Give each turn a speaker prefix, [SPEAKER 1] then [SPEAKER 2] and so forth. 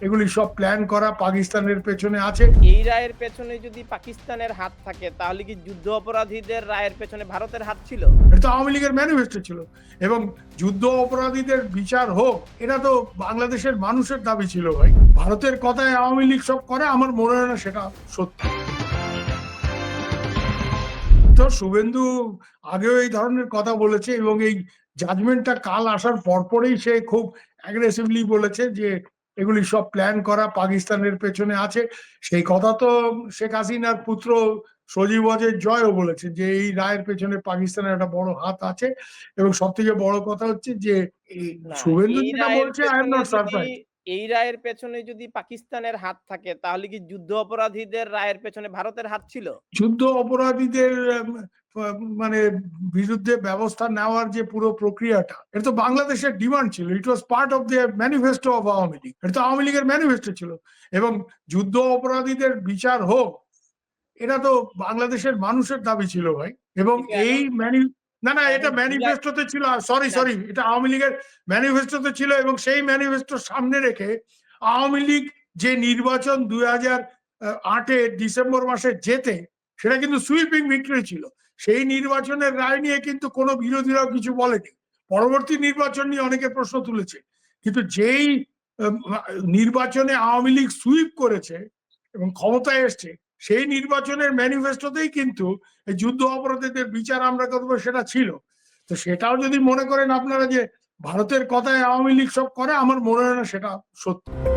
[SPEAKER 1] এগুলি সব প্ল্যান করা পাকিস্তানের পেছনে আছে।
[SPEAKER 2] এই রায়ের পেছনে যদি পাকিস্তানের হাত থাকে তাহলে কি যুদ্ধ অপরাধীদের রায়ের পেছনে ভারতের হাত ছিল?
[SPEAKER 1] এটা তো আওয়ামী লীগের ম্যানিফেস্টো ছিল। এবং যুদ্ধ অপরাধীদের বিচার হোক এটা তো বাংলাদেশের মানুষের দাবি ছিল ভাই। ভারতের কথায় আওয়ামী লীগ সব করে আমার মনে হয় না সেটা সত্যি। তো শুভেন্দু আগেও এই ধরনের কথা বলেছে এবং এই জাজমেন্টটা কাল আসার পরপরেই সে খুব অ্যাগ্রেসিভলি বলেছে যে এগুলি সব প্ল্যান করা পাকিস্তানের পেছনে আছে। সেই কথা তো শেখ হাসিনার পুত্র সজীব অজয় জয়ও বলেছে যে এই রায়ের পেছনে পাকিস্তানের একটা বড় হাত আছে। এবং সব থেকে বড় কথা হচ্ছে যে শুভেন্দু যেটা বলছে আই এম নট সারপ্রাইজ
[SPEAKER 2] এই রায়ের পেছনে যদি পাকিস্তানের হাত থাকে তাহলে কি যুদ্ধ অপরাধীদের রায়ের পেছনে ভারতের হাত ছিল?
[SPEAKER 1] যুদ্ধ অপরাধীদের মানে বিরুদ্ধে ব্যবস্থা নেওয়ার যে পুরো প্রক্রিয়াটা এটা তো বাংলাদেশের ডিমান্ড ছিল। It was part of the manifesto of Awami League এটা তো আওয়ামী লীগের ম্যানিফেস্টো ছিল। এবং যুদ্ধ অপরাধীদের বিচার হোক এটা তো বাংলাদেশের মানুষের দাবি ছিল ভাই। এবং এই ম্যানি না না এটা
[SPEAKER 2] এখন
[SPEAKER 1] ম্যানিফেস্টোতে ছিল সরি সরি এটা আওয়ামী লীগের ম্যানিফেস্টোতে ছিল এবং সেই ম্যানিফেস্টো সামনে রেখে আওয়ামী লীগ যে নির্বাচন দুই হাজার আটে ডিসেম্বর মাসে জেতে সেটা কিন্তু সুইপিং ভিক্টরি ছিল। সেই নির্বাচনের রায় নিয়ে কিন্তু কোনো বিরোধীরাও কিছু বলেনি। পরবর্তী নির্বাচন নিয়ে অনেকে প্রশ্ন তুলেছে। কিন্তু যেই নির্বাচনে আওয়ামী লীগ সুইপ করেছে এবং ক্ষমতায় এসছে সেই নির্বাচনের ম্যানিফেস্টোতেই কিন্তু এই যুদ্ধ অপরাধীদের বিচার আমরা করব সেটা ছিল। তো সেটাও যদি মনে করেন আপনারা যে ভারতের কথায় আওয়ামী লীগ সব করে, আমার মনে হয় না সেটা সত্য।